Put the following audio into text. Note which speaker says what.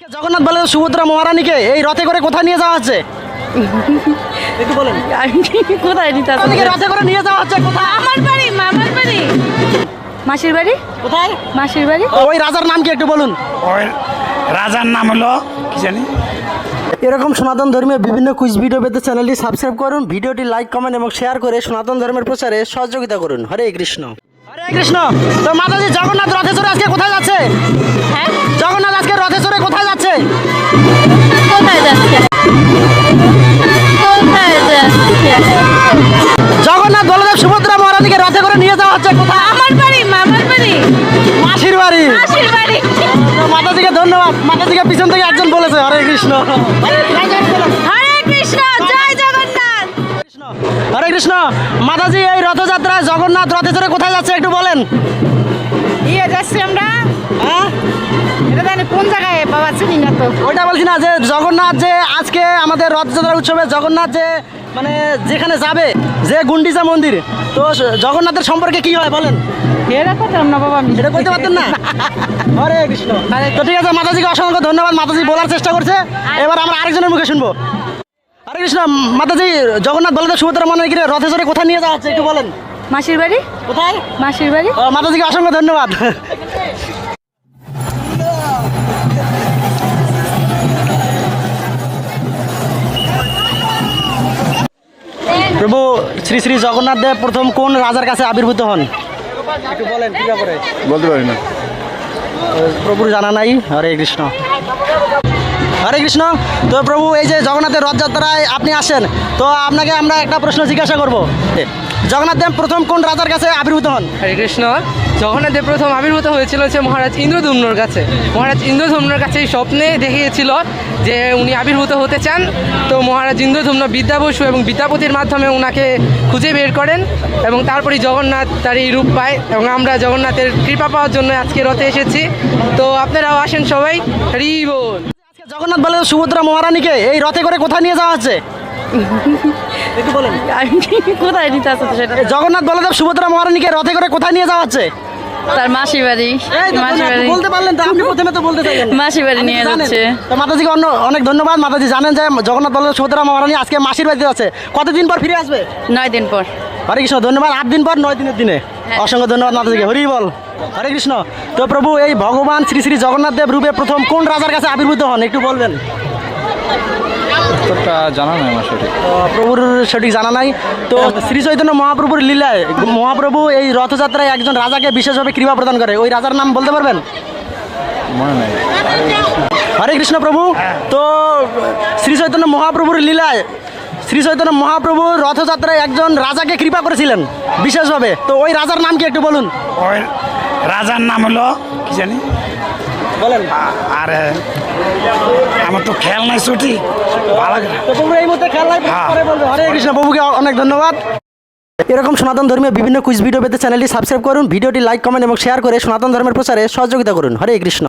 Speaker 1: জগন্নাথ বলে সুভদ্রা মহারানীকে এই রথে করে কোথায় নিয়ে যাওয়া হচ্ছে? একটু বলেন।
Speaker 2: আমি কোথায় নিতে
Speaker 1: রথে করে নিয়ে যাওয়া হচ্ছে? কোথায়?
Speaker 2: আমার বাড়ি মামার বাড়ি। মাসির বাড়ি?
Speaker 1: কোথায়?
Speaker 2: মাসির বাড়ি?
Speaker 1: ওই রাজার নাম কি একটু বলুন?
Speaker 3: ওই রাজার নাম হলো কি জানি?
Speaker 1: এরকম সনাতন ধর্মের বিভিন্ন কুইজ ভিডিও পেতে চ্যানেলটি সাবস্ক্রাইব করুন ভিডিওটি লাইক কমেন্ট এবং শেয়ার করে সনাতন ধর্মের প্রচারে সহযোগিতা করুন। হরে কৃষ্ণ। হরে কৃষ্ণ। তো মাতাজি জগন্নাথ রথে চড়ে আজকে কোথায় হচ্ছে কোথায়?
Speaker 2: আমার বাড়ি মামার বাড়ি।
Speaker 1: মাসির বাড়ি।
Speaker 2: মাসির বাড়ি।
Speaker 1: মাতাজিকে ধন্যবাদ। মাতাজিকে পিছন থেকে একজন বলেছে হরে কৃষ্ণ।
Speaker 2: হরে কৃষ্ণ জয় জগন্নাথ।
Speaker 1: কৃষ্ণ হরে কৃষ্ণ। মাতাজি এই রথযাত্রায় জগন্নাথ রথে চড়ে কোথায় যাচ্ছে একটু বলেন।
Speaker 2: ইয়ে যাচ্ছি আমরা।
Speaker 1: হ্যাঁ?
Speaker 2: এটা জানি কোন জায়গায় বাবা চিনি না তো।
Speaker 1: ওইটা বলছি না যে জগন্নাথ যে আজকে আমাদের রথযাত্রা উৎসবে জগন্নাথ যে মানে যেখানে যাবে যে গুন্ডিচা মন্দির তো জগন্নাথের সম্পর্কে কি হয় বলেন?
Speaker 2: এটা করতাম না বাবা আমি
Speaker 1: এটা বলতে পারতেন না? হরে কৃষ্ণ। তো ঠিক আছে মাতাজিকে অসংখ্য ধন্যবাদ। মাতাজি বলার চেষ্টা করছে। এবার আমরা আরেকজনের মুখে শুনব। হরে কৃষ্ণ মাতাজি জগন্নাথ বলতে সুভদ্রা মনে কি রথে চড়ে কোথায় নিয়ে যাওয়া হচ্ছে একটু বলেন?
Speaker 2: মাসির বাড়ি?
Speaker 1: কোথায়?
Speaker 2: মাসির বাড়ি?
Speaker 1: ও, মাতাজিকে অসংখ্য ধন্যবাদ। প্রভু শ্রী শ্রী জগন্নাথ দেব প্রথম কোন রাজার কাছে আবির্ভূত হন? একটু বলেন কি ব্যাপারে?
Speaker 4: বলতে পারি না।
Speaker 1: প্রভুর জানা নাই। হরে কৃষ্ণ। হরে কৃষ্ণ। তো প্রভু এই যে জগন্নাথের রথযাত্রায় আপনি আসেন তো আপনাকে আমরা একটা প্রশ্ন জিজ্ঞাসা করব। জগন্নাথ দেব প্রথম কোন রাজার কাছে আবির্ভূত হন?
Speaker 5: হরে কৃষ্ণ। জগন্নাথ দেব প্রথম আবির্ভূত হয়েছিল হচ্ছে মহারাজ ইন্দ্রধুম্নর কাছে। মহারাজ ইন্দ্রধুম্নর কাছে এই স্বপ্নে দেখিয়েছিল যে উনি আবির্ভূত হতে চান। তো মহারাজ ইন্দ্রধুম্ন বিদ্যা বসু এবং বিদ্যাপতির মাধ্যমে ওনাকে খুঁজে বের করেন এবং তারপরে জগন্নাথ তার এই রূপ পায় এবং আমরা জগন্নাথের কৃপা পাওয়ার জন্য আজকে রথে এসেছি। তো আপনারাও আসেন সবাই। হরি বল।
Speaker 1: আজকে জগন্নাথ বলে সুভদ্রা মহারানীকে এই রথে করে কোথায় নিয়ে যাওয়া হচ্ছে
Speaker 2: কোথায় নিতে সেটা?
Speaker 1: জগন্নাথ বলদেব সুভদ্রা মহারানীকে রথে করে কোথায় নিয়ে যাওয়া হচ্ছে
Speaker 2: তার মাসির বাড়ি মাসির বাড়ি
Speaker 1: বলতে পারলেন তো আপনি প্রথমে তো বলতে চাইলেন।
Speaker 2: মাসির বাড়ি নিয়ে যাচ্ছে।
Speaker 1: তো মাতাজিকে অন্য অনেক ধন্যবাদ। মাতাজি জানেন যে জগন্নাথ বলদেব সুভদ্রা মহারানী আজকে মাসির বাড়িতে আছে কতদিন পর ফিরে আসবে?
Speaker 2: নয় দিন পর।
Speaker 1: হরে কৃষ্ণ ধন্যবাদ। আট দিন পর নয় দিনের দিনে।
Speaker 2: হ্যাঁ।
Speaker 1: অসংখ্য ধন্যবাদ মাতাজিকে। হরি বল। হরে কৃষ্ণ। তো প্রভু এই ভগবান শ্রী শ্রী জগন্নাথ দেব রূপে প্রথম কোন রাজার কাছে আবির্ভূত হন? একটু বলবেন।
Speaker 4: উত্তরটা জানা নাই আমার সঠিক।
Speaker 1: প্রভুর সঠিক জানা নাই। তো শ্রী চৈতন্য মহাপ্রভুর লীলায় মহাপ্রভু এই রথযাত্রায় একজন রাজাকে বিশেষভাবে কৃপা প্রদান করে। ওই রাজার নাম বলতে পারবেন?
Speaker 4: মনে নাই।
Speaker 1: হরে কৃষ্ণ প্রভু। তো শ্রী চৈতন্য মহাপ্রভুর লীলায় শ্রী চৈতন্য মহাপ্রভু রথযাত্রায় একজন রাজাকে কৃপা করেছিলেন বিশেষভাবে। তো ওই রাজার নাম কি একটু বলুন?
Speaker 3: ওই রাজার নাম হলো কি জানি?
Speaker 1: বলেন।
Speaker 3: আরে আমার তো খেয়াল নাই ছুটি। ভালো।
Speaker 1: তো তোমরা এই মুহূর্তে খেয়াল
Speaker 3: নাই
Speaker 1: পরে বলবে। হরে কৃষ্ণ বাবুকে অনেক ধন্যবাদ। এরকম সনাতন ধর্মীয় বিভিন্ন কুইজ ভিডিও পেতে চ্যানেলটি সাবস্ক্রাইব করুন। ভিডিওটি লাইক কমেন্ট এবং শেয়ার করে সনাতন ধর্মের প্রচারে সহযোগিতা করুন। হরে কৃষ্ণ।